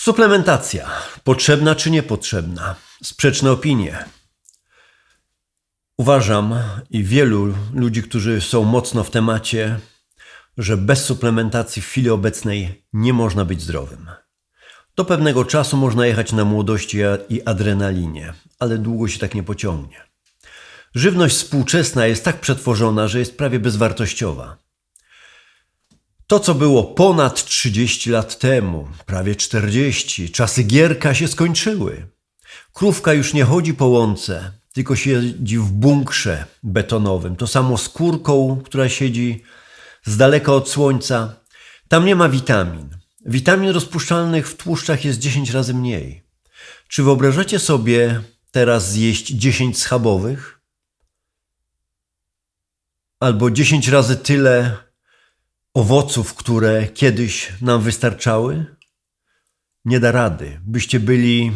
Suplementacja. Potrzebna czy niepotrzebna? Sprzeczne opinie. Uważam i wielu ludzi, którzy są mocno w temacie, że bez suplementacji w chwili obecnej nie można być zdrowym. Do pewnego czasu można jechać na młodości i adrenalinie, ale długo się tak nie pociągnie. Żywność współczesna jest tak przetworzona, że jest prawie bezwartościowa. To, co było ponad 30 lat temu, prawie 40, czasy gierka się skończyły. Krówka już nie chodzi po łące, tylko siedzi w bunkrze betonowym. To samo z kurką, która siedzi z daleka od słońca. Tam nie ma witamin. Witamin rozpuszczalnych w tłuszczach jest 10 razy mniej. Czy wyobrażacie sobie teraz zjeść 10 schabowych? Albo 10 razy tyle owoców, które kiedyś nam wystarczały? Nie da rady. Byście byli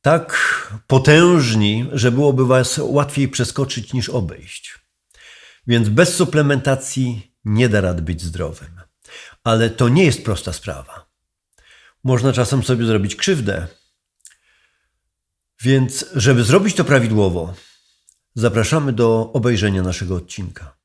tak potężni, że byłoby was łatwiej przeskoczyć niż obejść. Więc bez suplementacji nie da rady być zdrowym. Ale to nie jest prosta sprawa. Można czasem sobie zrobić krzywdę. Więc, żeby zrobić to prawidłowo, zapraszamy do obejrzenia naszego odcinka.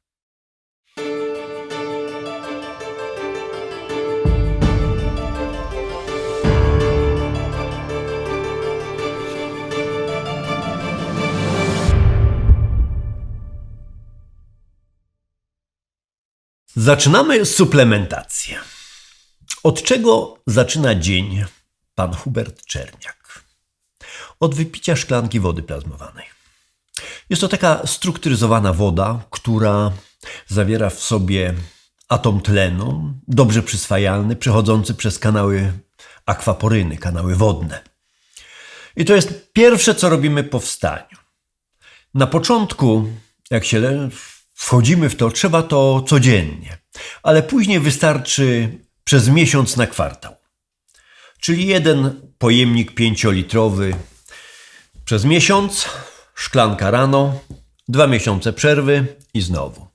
Zaczynamy suplementację. Od czego zaczyna dzień pan Hubert Czerniak? Od wypicia szklanki wody plazmowanej. Jest to taka strukturyzowana woda, która zawiera w sobie atom tlenu, dobrze przyswajalny, przechodzący przez kanały akwaporyny, kanały wodne. I to jest pierwsze, co robimy po wstaniu. Na początku, jak się wchodzimy w to, trzeba to codziennie, ale później wystarczy przez miesiąc na kwartał. Czyli jeden pojemnik pięciolitrowy przez miesiąc, szklanka rano, dwa miesiące przerwy i znowu.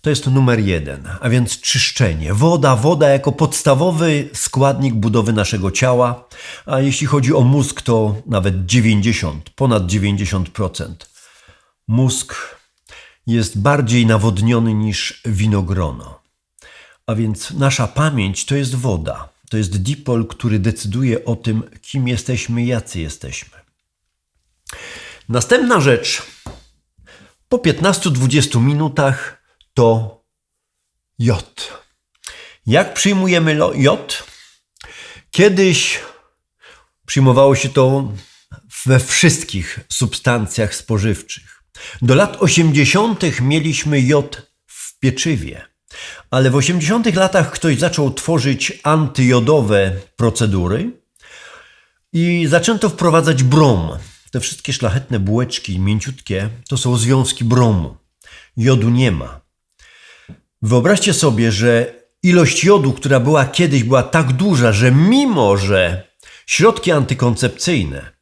To jest numer jeden, a więc czyszczenie. Woda, woda jako podstawowy składnik budowy naszego ciała, a jeśli chodzi o mózg, to nawet 90, ponad 90%. Mózg jest bardziej nawodniony niż winogrono. A więc nasza pamięć to jest woda. To jest dipol, który decyduje o tym, kim jesteśmy, jacy jesteśmy. Następna rzecz. Po 15-20 minutach to jod. Jak przyjmujemy jod? Kiedyś przyjmowało się to we wszystkich substancjach spożywczych. Do lat 80. mieliśmy jod w pieczywie, ale w 80. latach ktoś zaczął tworzyć antyjodowe procedury i zaczęto wprowadzać brom. Te wszystkie szlachetne bułeczki, mięciutkie, to są związki bromu. Jodu nie ma. Wyobraźcie sobie, że ilość jodu, która była kiedyś, była tak duża, że mimo, że środki antykoncepcyjne,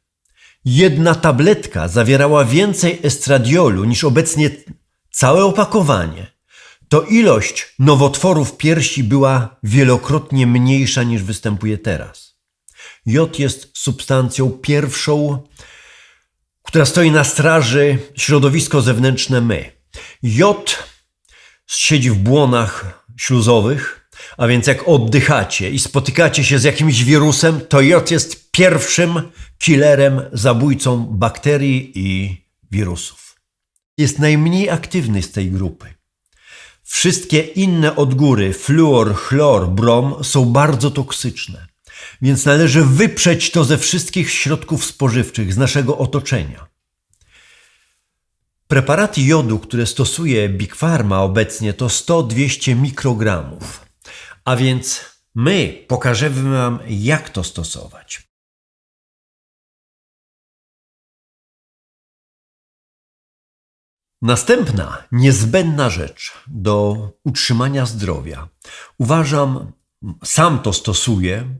jedna tabletka zawierała więcej estradiolu niż obecnie całe opakowanie, to ilość nowotworów piersi była wielokrotnie mniejsza niż występuje teraz. Jod jest substancją pierwszą, która stoi na straży środowisko zewnętrzne my. Jod siedzi w błonach śluzowych, a więc jak oddychacie i spotykacie się z jakimś wirusem, to jod jest pierwszym killerem, zabójcą bakterii i wirusów. Jest najmniej aktywny z tej grupy. Wszystkie inne odgóry, fluor, chlor, brom, są bardzo toksyczne, więc należy wyprzeć to ze wszystkich środków spożywczych, z naszego otoczenia. Preparaty jodu, które stosuje Big Pharma obecnie, to 100-200 mikrogramów. A więc my pokażemy Wam, jak to stosować. Następna niezbędna rzecz do utrzymania zdrowia. Uważam, sam to stosuję.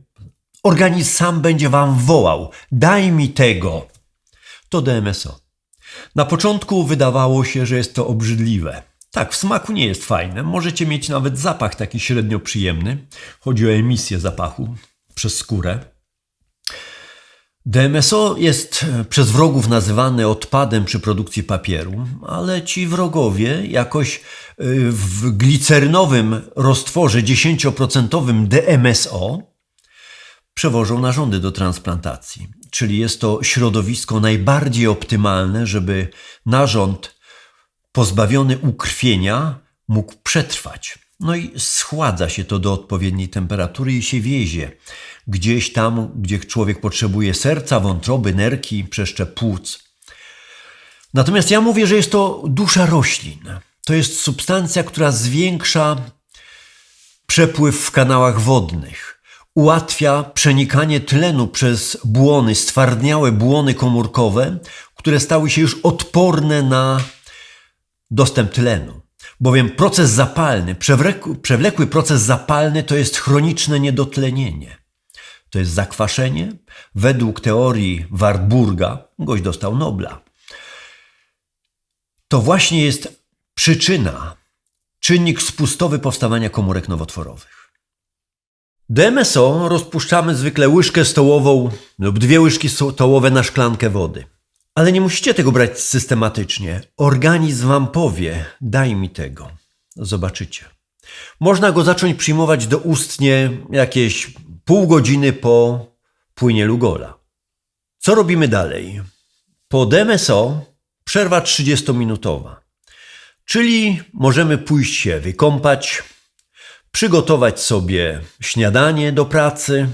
Organizm sam będzie Wam wołał: daj mi tego. To DMSO. Na początku wydawało się, że jest to obrzydliwe. Tak, w smaku nie jest fajne. Możecie mieć nawet zapach taki średnio przyjemny. Chodzi o emisję zapachu. przez skórę. DMSO jest przez wrogów nazywany odpadem przy produkcji papieru, ale ci wrogowie jakoś w glicerynowym roztworze 10% DMSO przewożą narządy do transplantacji. Czyli jest to środowisko najbardziej optymalne, żeby narząd pozbawiony ukrwienia mógł przetrwać. No i schładza się to do odpowiedniej temperatury i się wiezie gdzieś tam, gdzie człowiek potrzebuje serca, wątroby, nerki, przeszczep płuc. Natomiast ja mówię, że jest to dusza roślin. To jest substancja, która zwiększa przepływ w kanałach wodnych, ułatwia przenikanie tlenu przez błony, stwardniałe błony komórkowe, które stały się już odporne na dostęp tlenu. Bowiem proces zapalny, przewlekły, przewlekły proces zapalny to jest chroniczne niedotlenienie. To jest zakwaszenie. Według teorii Warburga, gość dostał Nobla. To właśnie jest przyczyna, czynnik spustowy powstawania komórek nowotworowych. DMSO rozpuszczamy zwykle łyżkę stołową lub dwie łyżki stołowe na szklankę wody. Ale nie musicie tego brać systematycznie. Organizm wam powie: daj mi tego. Zobaczycie. Można go zacząć przyjmować doustnie jakieś pół godziny po płynie Lugola. Co robimy dalej? Po DMSO przerwa 30-minutowa. Czyli możemy pójść się wykąpać, przygotować sobie śniadanie do pracy,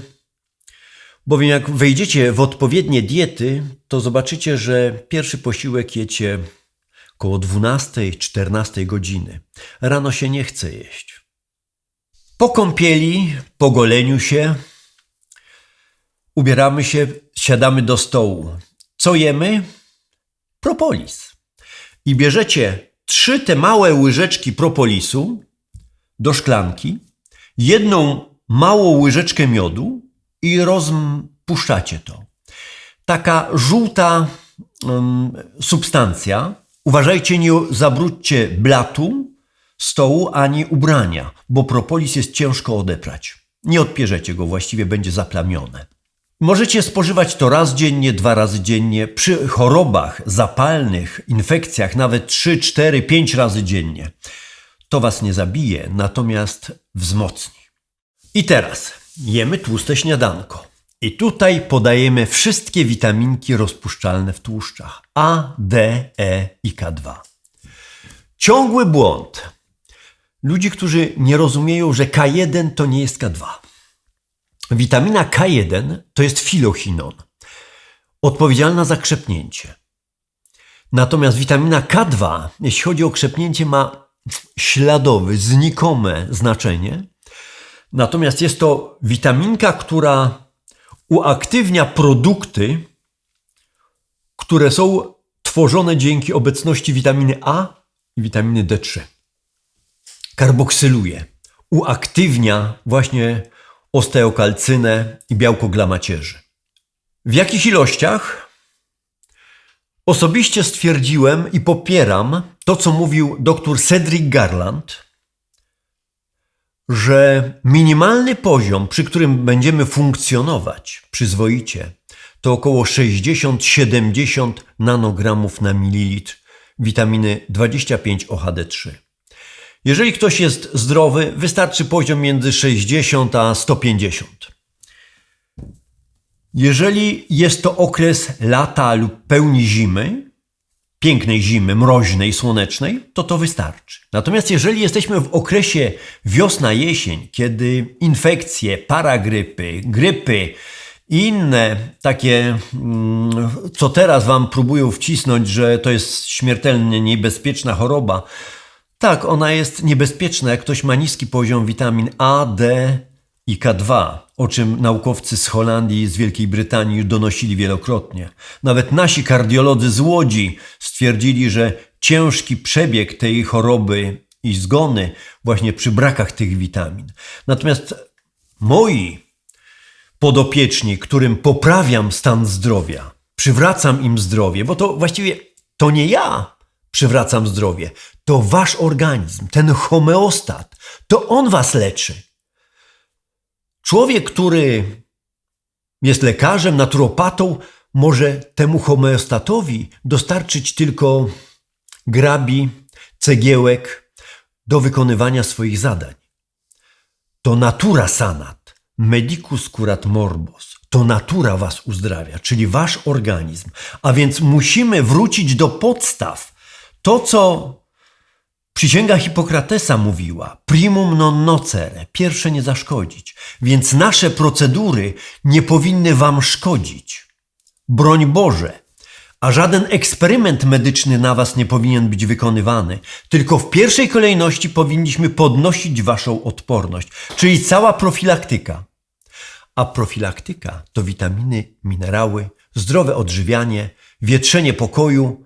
bowiem jak wejdziecie w odpowiednie diety, to zobaczycie, że pierwszy posiłek jecie około 12-14 godziny. Rano się nie chce jeść. Po kąpieli, po goleniu się, ubieramy się, siadamy do stołu. Co jemy? Propolis. I bierzecie trzy te małe łyżeczki propolisu do szklanki, jedną małą łyżeczkę miodu i rozpuszczacie to. Taka żółta um, substancja, uważajcie, nie zabródźcie blatu, stołu ani ubrania, bo propolis jest ciężko odeprać. Nie odpierzecie go, właściwie będzie zaplamione. Możecie spożywać to raz dziennie, dwa razy dziennie. Przy chorobach zapalnych, infekcjach nawet 3, 4, 5 razy dziennie. To was nie zabije, natomiast wzmocni. I teraz jemy tłuste śniadanko. I tutaj podajemy wszystkie witaminki rozpuszczalne w tłuszczach A, D, E i K2. Ciągły błąd. Ludzi, którzy nie rozumieją, że K1 to nie jest K2. Witamina K1 to jest filochinon, odpowiedzialna za krzepnięcie. Natomiast witamina K2, jeśli chodzi o krzepnięcie, ma śladowe, znikome znaczenie. Natomiast jest to witaminka, która uaktywnia produkty, które są tworzone dzięki obecności witaminy A i witaminy D3. Karboksyluje, uaktywnia właśnie osteokalcynę i białko dla macierzy. W jakich ilościach? Osobiście stwierdziłem i popieram to, co mówił dr Cedric Garland, że minimalny poziom, przy którym będziemy funkcjonować przyzwoicie, to około 60-70 nanogramów na mililitr witaminy 25 OHD3. Jeżeli ktoś jest zdrowy, wystarczy poziom między 60 a 150. Jeżeli jest to okres lata lub pełni zimy, pięknej zimy, mroźnej, słonecznej, to to wystarczy. Natomiast jeżeli jesteśmy w okresie wiosna-jesień, kiedy infekcje, paragrypy, grypy i inne takie, mm, co teraz Wam próbują wcisnąć, że to jest śmiertelnie niebezpieczna choroba, tak, ona jest niebezpieczna, jak ktoś ma niski poziom witamin A, D i K2, o czym naukowcy z Holandii i z Wielkiej Brytanii donosili wielokrotnie. Nawet nasi kardiolodzy z Łodzi stwierdzili, że ciężki przebieg tej choroby i zgony właśnie przy brakach tych witamin. Natomiast moi podopieczni, którym poprawiam stan zdrowia, przywracam im zdrowie, bo to właściwie to nie ja przywracam zdrowie. To wasz organizm, ten homeostat, to on was leczy. Człowiek, który jest lekarzem, naturopatą, może temu homeostatowi dostarczyć tylko grabi, cegiełek do wykonywania swoich zadań. To natura sanat, medicus curat morbos. To natura was uzdrawia, czyli wasz organizm. A więc musimy wrócić do podstaw. To, co Przysięga Hipokratesa mówiła: primum non nocere, pierwsze nie zaszkodzić. Więc nasze procedury nie powinny wam szkodzić. Broń Boże, a żaden eksperyment medyczny na was nie powinien być wykonywany, tylko w pierwszej kolejności powinniśmy podnosić waszą odporność, czyli cała profilaktyka. A profilaktyka to witaminy, minerały, zdrowe odżywianie, wietrzenie pokoju,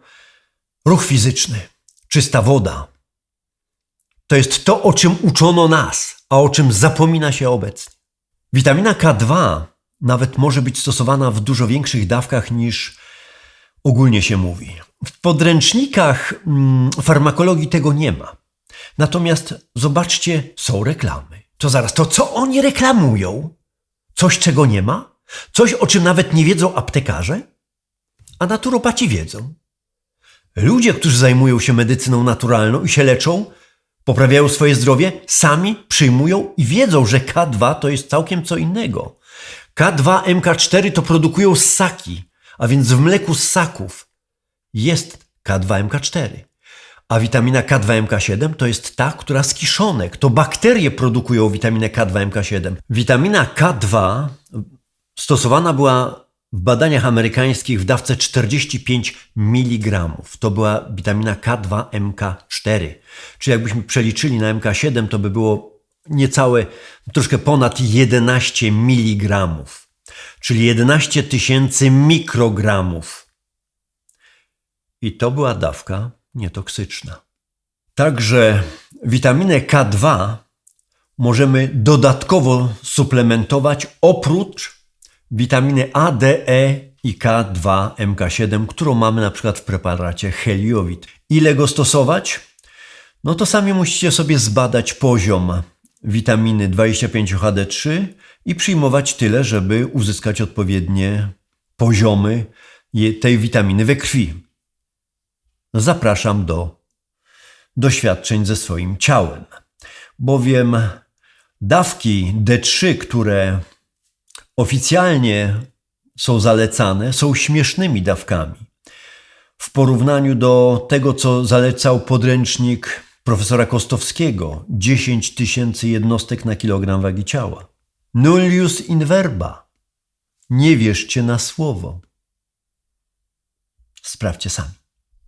ruch fizyczny, czysta woda. To jest to, o czym uczono nas, a o czym zapomina się obecnie. Witamina K2 nawet może być stosowana w dużo większych dawkach niż ogólnie się mówi. W podręcznikach mm, farmakologii tego nie ma. Natomiast zobaczcie, są reklamy. To zaraz, to co oni reklamują? Coś, czego nie ma? Coś, o czym nawet nie wiedzą aptekarze? A naturopaci wiedzą. Ludzie, którzy zajmują się medycyną naturalną i się leczą, poprawiają swoje zdrowie, sami przyjmują i wiedzą, że K2 to jest całkiem co innego. K2, MK4 to produkują ssaki, a więc w mleku ssaków jest K2, MK4. A witamina K2, MK7 to jest ta, która z kiszonek, to bakterie produkują witaminę K2, MK7. Witamina K2 stosowana była w badaniach amerykańskich w dawce 45 mg. To była witamina K2MK4. Czyli jakbyśmy przeliczyli na MK7, to by było niecałe, troszkę ponad 11 mg. Czyli 11 tysięcy mikrogramów. I to była dawka nietoksyczna. Także witaminę K2 możemy dodatkowo suplementować oprócz witaminy A, D, E i K2, MK7, którą mamy na przykład w preparacie Heliowit. Ile go stosować? No to sami musicie sobie zbadać poziom witaminy 25HD3 i przyjmować tyle, żeby uzyskać odpowiednie poziomy tej witaminy we krwi. Zapraszam do doświadczeń ze swoim ciałem, bowiem dawki D3, które oficjalnie są zalecane, są śmiesznymi dawkami. W porównaniu do tego, co zalecał podręcznik profesora Kostowskiego 10 tysięcy jednostek na kilogram wagi ciała. Nullius in verba. Nie wierzcie na słowo. Sprawdźcie sami.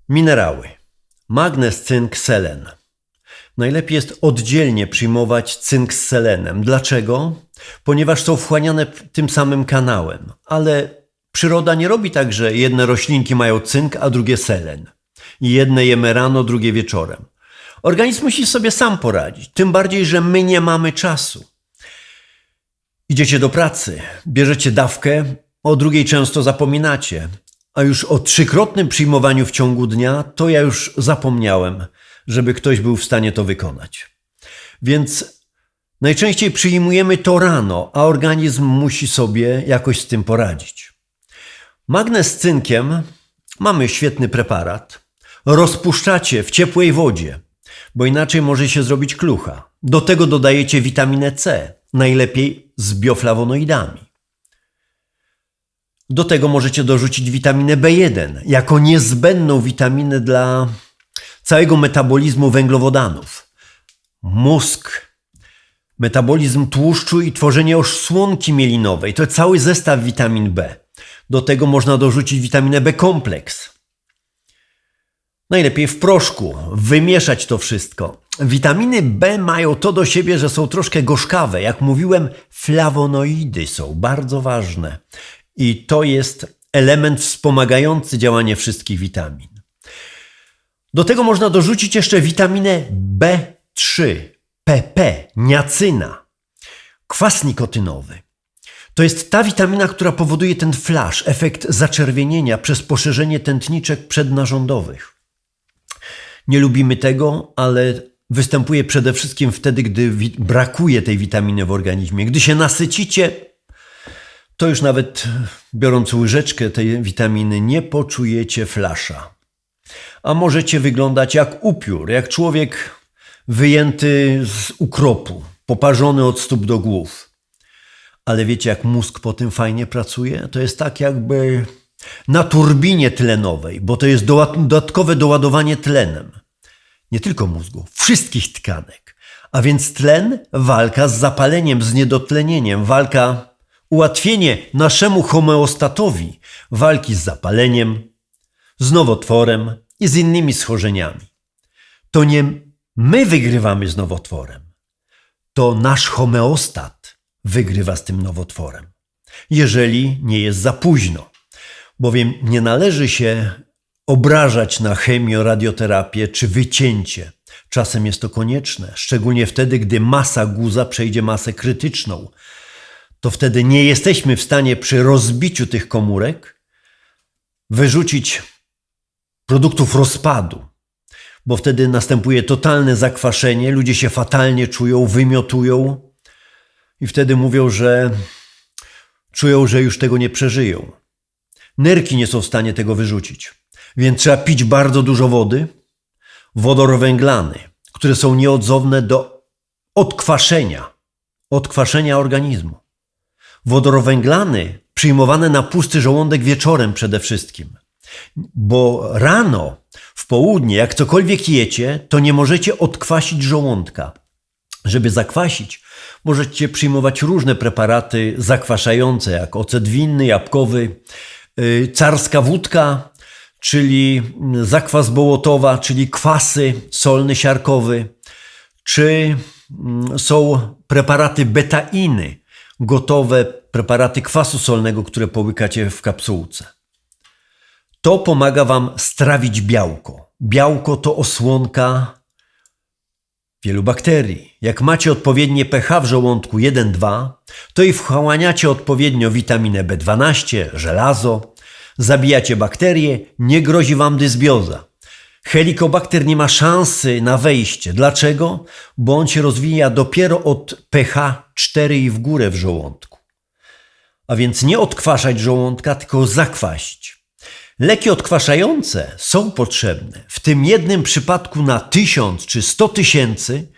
Minerały. Magnez, cynk, selen. Najlepiej jest oddzielnie przyjmować cynk z selenem. Dlaczego? Ponieważ są wchłaniane tym samym kanałem. Ale przyroda nie robi tak, że jedne roślinki mają cynk, a drugie selen. Jedne jemy rano, drugie wieczorem. Organizm musi sobie sam poradzić. Tym bardziej, że my nie mamy czasu. Idziecie do pracy, bierzecie dawkę, o drugiej często zapominacie. A już o trzykrotnym przyjmowaniu w ciągu dnia to ja już zapomniałem żeby ktoś był w stanie to wykonać. Więc najczęściej przyjmujemy to rano, a organizm musi sobie jakoś z tym poradzić. Magnez z cynkiem mamy świetny preparat. Rozpuszczacie w ciepłej wodzie, bo inaczej może się zrobić klucha. Do tego dodajecie witaminę C, najlepiej z bioflawonoidami. Do tego możecie dorzucić witaminę B1 jako niezbędną witaminę dla całego metabolizmu węglowodanów. Mózg, metabolizm tłuszczu i tworzenie oszsłonki mielinowej to cały zestaw witamin B. Do tego można dorzucić witaminę B kompleks. Najlepiej w proszku, wymieszać to wszystko. Witaminy B mają to do siebie, że są troszkę gorzkawe. Jak mówiłem, flawonoidy są bardzo ważne. I to jest element wspomagający działanie wszystkich witamin. Do tego można dorzucić jeszcze witaminę B3, PP, niacyna, kwas nikotynowy. To jest ta witamina, która powoduje ten flash, efekt zaczerwienienia przez poszerzenie tętniczek przednarządowych. Nie lubimy tego, ale występuje przede wszystkim wtedy, gdy brakuje tej witaminy w organizmie. Gdy się nasycicie, to już nawet biorąc łyżeczkę tej witaminy nie poczujecie flasza. A możecie wyglądać jak upiór, jak człowiek wyjęty z ukropu, poparzony od stóp do głów. Ale wiecie, jak mózg po tym fajnie pracuje? To jest tak jakby na turbinie tlenowej, bo to jest dodatkowe doładowanie tlenem. Nie tylko mózgu, wszystkich tkanek. A więc tlen, walka z zapaleniem, z niedotlenieniem, walka, ułatwienie naszemu homeostatowi walki z zapaleniem, z nowotworem i z innymi schorzeniami. To nie my wygrywamy z nowotworem, to nasz homeostat wygrywa z tym nowotworem, jeżeli nie jest za późno. Bowiem nie należy się obrażać na chemioradioterapię czy wycięcie. Czasem jest to konieczne, szczególnie wtedy, gdy masa guza przejdzie masę krytyczną. To wtedy nie jesteśmy w stanie przy rozbiciu tych komórek wyrzucić produktów rozpadu, bo wtedy następuje totalne zakwaszenie, ludzie się fatalnie czują, wymiotują i wtedy mówią, że czują, że już tego nie przeżyją. Nerki nie są w stanie tego wyrzucić. Więc trzeba pić bardzo dużo wody, wodor węglany, które są nieodzowne do odkwaszenia, odkwaszenia organizmu. Wodor węglany przyjmowany na pusty żołądek wieczorem przede wszystkim. Bo rano, w południe, jak cokolwiek jecie, to nie możecie odkwasić żołądka. Żeby zakwasić, możecie przyjmować różne preparaty zakwaszające, jak ocet winny, jabłkowy, Y, carska wódka, czyli zakwas bołotowa, czyli kwasy solny, siarkowy, czy mm, są preparaty betainy, gotowe preparaty kwasu solnego, które połykacie w kapsułce. To pomaga Wam strawić białko. Białko to osłonka wielu bakterii. Jak macie odpowiednie pH w żołądku 1-2, to i wchłaniacie odpowiednio witaminę B12, żelazo, zabijacie bakterie, nie grozi wam dysbioza. Helikobakter nie ma szansy na wejście. Dlaczego? Bo on się rozwija dopiero od pH 4 i w górę w żołądku. A więc nie odkwaszać żołądka, tylko zakwasić. Leki odkwaszające są potrzebne, w tym jednym przypadku na tysiąc czy sto tysięcy,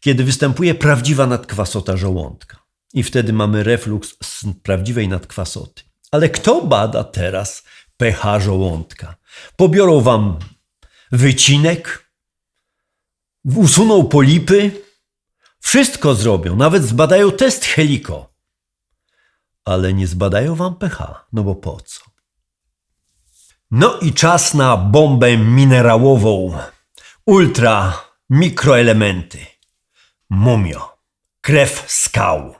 kiedy występuje prawdziwa nadkwasota żołądka. I wtedy mamy refluks z prawdziwej nadkwasoty. Ale kto bada teraz pH żołądka? Pobiorą wam wycinek, usuną polipy, wszystko zrobią, nawet zbadają test heliko. Ale nie zbadają wam pH, no bo po co? No i czas na bombę minerałową. Ultra mikroelementy. Mumio. Krew skał.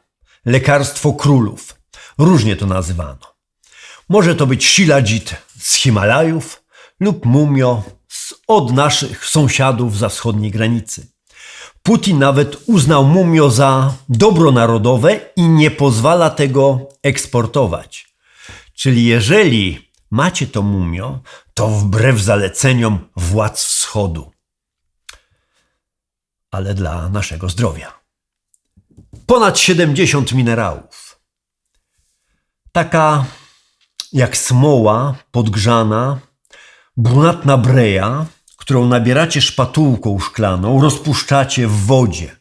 Lekarstwo królów. Różnie to nazywano. Może to być Shilajit z Himalajów lub Mumio od naszych sąsiadów za wschodniej granicy. Putin nawet uznał Mumio za dobro narodowe i nie pozwala tego eksportować. Czyli jeżeli macie to mumio, to wbrew zaleceniom władz wschodu. Ale dla naszego zdrowia. Ponad 70 minerałów. Taka jak smoła podgrzana, brunatna breja, którą nabieracie szpatułką szklaną, rozpuszczacie w wodzie.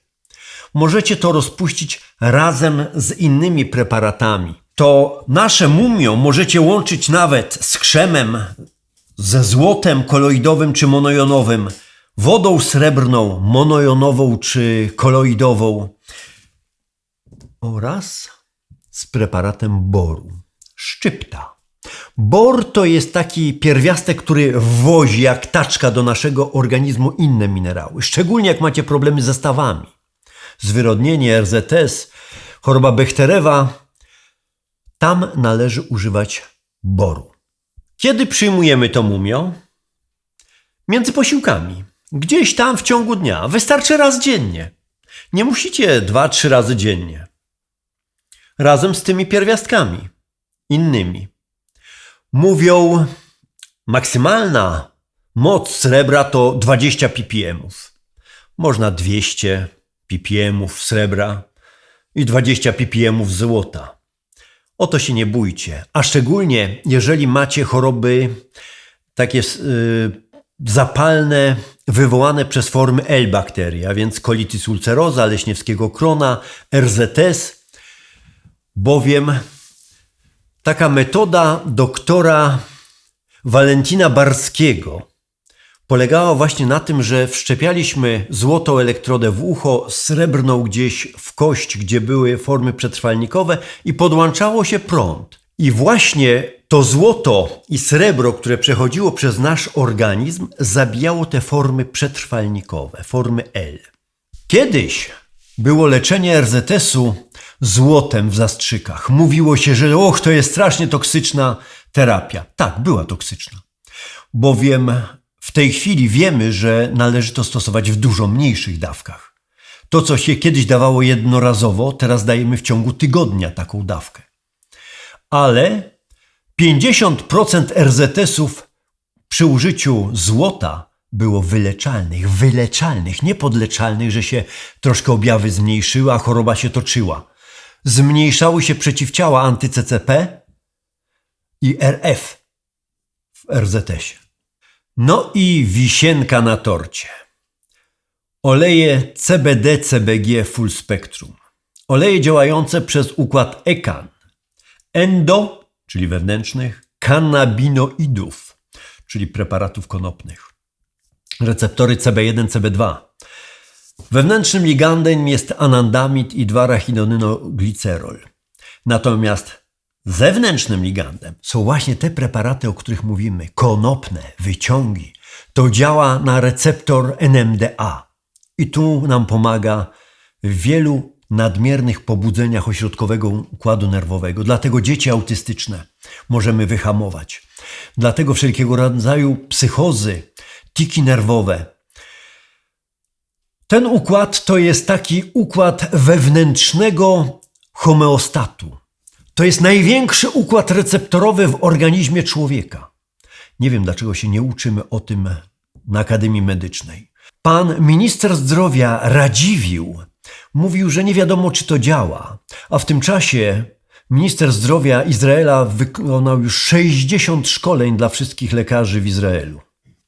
Możecie to rozpuścić razem z innymi preparatami. To nasze mumio możecie łączyć nawet z krzemem, ze złotem koloidowym czy monojonowym, wodą srebrną, monojonową czy koloidową oraz z preparatem boru, szczypta. Bor to jest taki pierwiastek, który wwozi jak taczka do naszego organizmu inne minerały, szczególnie jak macie problemy ze stawami. Zwyrodnienie, RZS, choroba Bechterewa, tam należy używać boru. Kiedy przyjmujemy to mumio? Między posiłkami. Gdzieś tam w ciągu dnia. Wystarczy raz dziennie. Nie musicie dwa, trzy razy dziennie. Razem z tymi pierwiastkami innymi. Mówią, maksymalna moc srebra to 20 ppm. Można 200 ppm srebra i 20 ppm złota. O to się nie bójcie. A szczególnie jeżeli macie choroby takie y, zapalne, wywołane przez formy L bakterii, a więc colitis ulcerosa, leśniewskiego krona, RZS, bowiem taka metoda doktora Walentina Barskiego polegała właśnie na tym, że wszczepialiśmy złotą elektrodę w ucho, srebrną gdzieś w kość, gdzie były formy przetrwalnikowe i podłączało się prąd. I właśnie to złoto i srebro, które przechodziło przez nasz organizm, zabijało te formy przetrwalnikowe, formy L. Kiedyś było leczenie RZS-u złotem w zastrzykach. Mówiło się, że och, to jest strasznie toksyczna terapia. Tak, była toksyczna. Bowiem w tej chwili wiemy, że należy to stosować w dużo mniejszych dawkach. To, co się kiedyś dawało jednorazowo, teraz dajemy w ciągu tygodnia taką dawkę. Ale 50% RZS-ów przy użyciu złota było wyleczalnych, wyleczalnych, niepodleczalnych, że się troszkę objawy zmniejszyły, a choroba się toczyła. Zmniejszały się przeciwciała anty-CCP i RF w RZS-ie. No i wisienka na torcie. Oleje CBD, CBG Full Spectrum. Oleje działające przez układ EKAN. Endo, czyli wewnętrznych, kannabinoidów, czyli preparatów konopnych. Receptory CB1, CB2. Wewnętrznym ligandem jest anandamid i 2-rachidonynoglicerol. Natomiast zewnętrznym ligandem są właśnie te preparaty, o których mówimy, konopne, wyciągi. To działa na receptor NMDA i tu nam pomaga w wielu nadmiernych pobudzeniach ośrodkowego układu nerwowego. Dlatego dzieci autystyczne możemy wyhamować. Dlatego wszelkiego rodzaju psychozy, tiki nerwowe. Ten układ to jest taki układ wewnętrznego homeostatu. To jest największy układ receptorowy w organizmie człowieka. Nie wiem, dlaczego się nie uczymy o tym na Akademii Medycznej. Pan minister zdrowia Radziwił mówił, że nie wiadomo, czy to działa, a w tym czasie minister zdrowia Izraela wykonał już 60 szkoleń dla wszystkich lekarzy w Izraelu.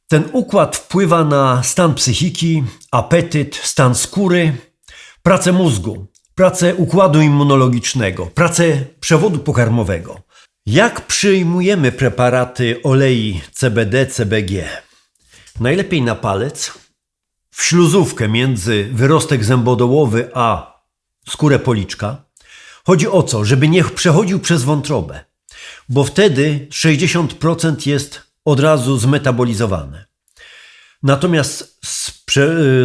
Ten układ wpływa na stan psychiki, apetyt, stan skóry, pracę mózgu, pracę układu immunologicznego, pracę przewodu pokarmowego. Jak przyjmujemy preparaty olei CBD, CBG? Najlepiej na palec, w śluzówkę między wyrostek zębodołowy a skórę policzka. Chodzi o co? Żeby nie przechodził przez wątrobę, bo wtedy 60% jest od razu zmetabolizowane. Natomiast z,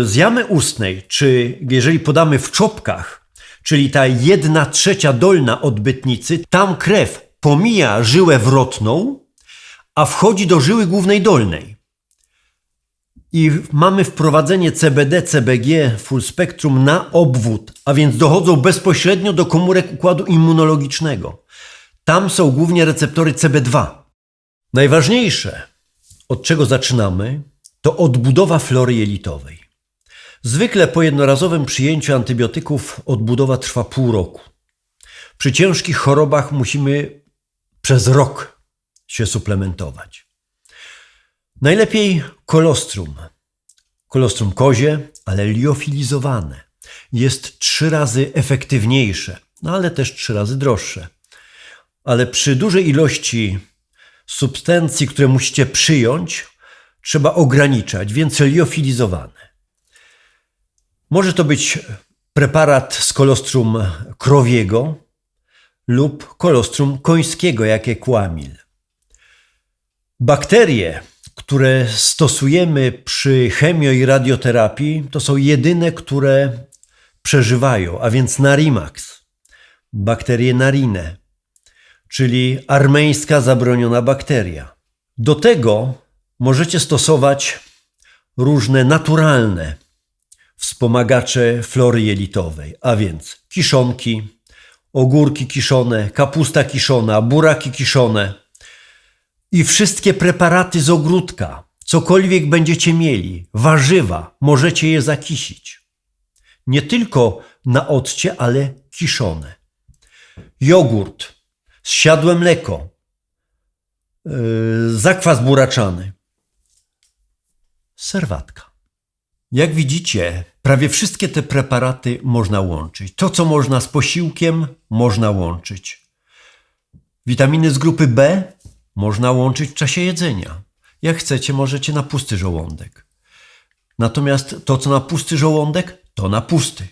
z jamy ustnej, czy jeżeli podamy w czopkach, czyli ta jedna trzecia dolna odbytnicy, tam krew pomija żyłę wrotną, a wchodzi do żyły głównej dolnej. I mamy wprowadzenie CBD, CBG, full spectrum na obwód, a więc dochodzą bezpośrednio do komórek układu immunologicznego. Tam są głównie receptory CB2. Najważniejsze, od czego zaczynamy, to odbudowa flory jelitowej. Zwykle po jednorazowym przyjęciu antybiotyków odbudowa trwa pół roku. Przy ciężkich chorobach musimy przez rok się suplementować. Najlepiej kolostrum. Kolostrum kozie, ale liofilizowane. Jest trzy razy efektywniejsze, no ale też trzy razy droższe. Ale przy dużej ilości substancji, które musicie przyjąć, trzeba ograniczać, więc liofilizowane. Może to być preparat z kolostrum krowiego lub kolostrum końskiego, jak equamil. Bakterie, które stosujemy przy chemio i radioterapii, to są jedyne, które przeżywają, a więc Narimax, bakterie narine, czyli armeńska zabroniona bakteria. Do tego możecie stosować różne naturalne wspomagacze flory jelitowej, a więc kiszonki, ogórki kiszone, kapusta kiszona, buraki kiszone i wszystkie preparaty z ogródka, cokolwiek będziecie mieli, warzywa, możecie je zakisić. Nie tylko na odcie, ale kiszone. Jogurt zsiadłe mleko, yy, zakwas buraczany, serwatka. Jak widzicie, prawie wszystkie te preparaty można łączyć. To, co można z posiłkiem, można łączyć. Witaminy z grupy B można łączyć w czasie jedzenia. Jak chcecie, możecie na pusty żołądek. Natomiast to, co na pusty żołądek, to na pusty.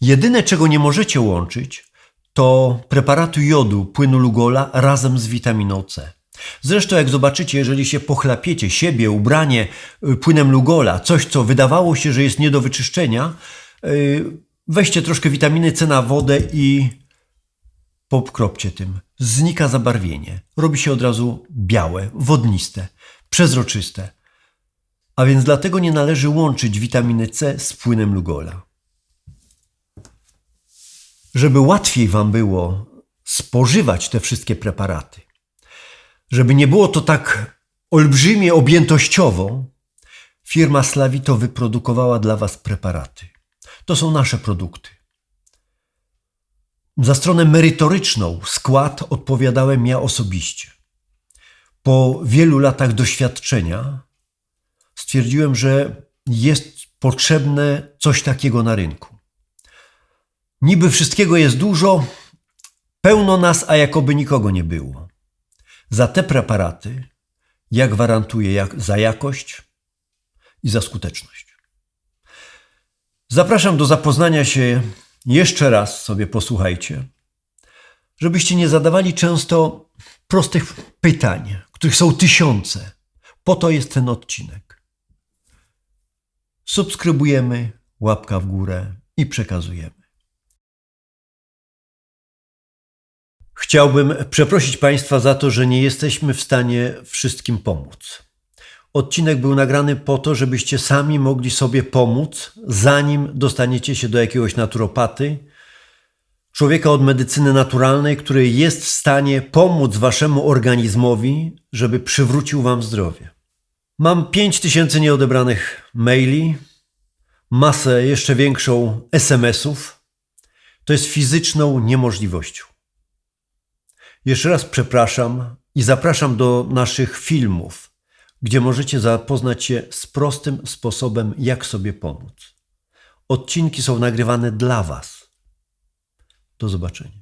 Jedyne, czego nie możecie łączyć, to preparatu jodu płynu Lugola razem z witaminą C. Zresztą, jak zobaczycie, jeżeli się pochlapiecie siebie, ubranie y, płynem Lugola, coś, co wydawało się, że jest nie do wyczyszczenia, y, weźcie troszkę witaminy C na wodę i pokropcie tym. Znika zabarwienie. Robi się od razu białe, wodniste, przezroczyste. A więc dlatego nie należy łączyć witaminy C z płynem Lugola. Żeby łatwiej Wam było spożywać te wszystkie preparaty, żeby nie było to tak olbrzymie objętościowo, firma Slavito wyprodukowała dla Was preparaty. To są nasze produkty. Za stronę merytoryczną skład odpowiadałem ja osobiście. Po wielu latach doświadczenia stwierdziłem, że jest potrzebne coś takiego na rynku. Niby wszystkiego jest dużo, pełno nas, a jakoby nikogo nie było. Za te preparaty ja gwarantuję jak, za jakość i za skuteczność. Zapraszam do zapoznania się jeszcze raz, sobie posłuchajcie, żebyście nie zadawali często prostych pytań, których są tysiące. Po to jest ten odcinek. Subskrybujemy, łapka w górę i przekazujemy. Chciałbym przeprosić Państwa za to, że nie jesteśmy w stanie wszystkim pomóc. Odcinek był nagrany po to, żebyście sami mogli sobie pomóc, zanim dostaniecie się do jakiegoś naturopaty, człowieka od medycyny naturalnej, który jest w stanie pomóc Waszemu organizmowi, żeby przywrócił Wam zdrowie. Mam 5000 nieodebranych maili, masę jeszcze większą SMS-ów. To jest fizyczną niemożliwością. Jeszcze raz przepraszam i zapraszam do naszych filmów, gdzie możecie zapoznać się z prostym sposobem, jak sobie pomóc. Odcinki są nagrywane dla Was. Do zobaczenia.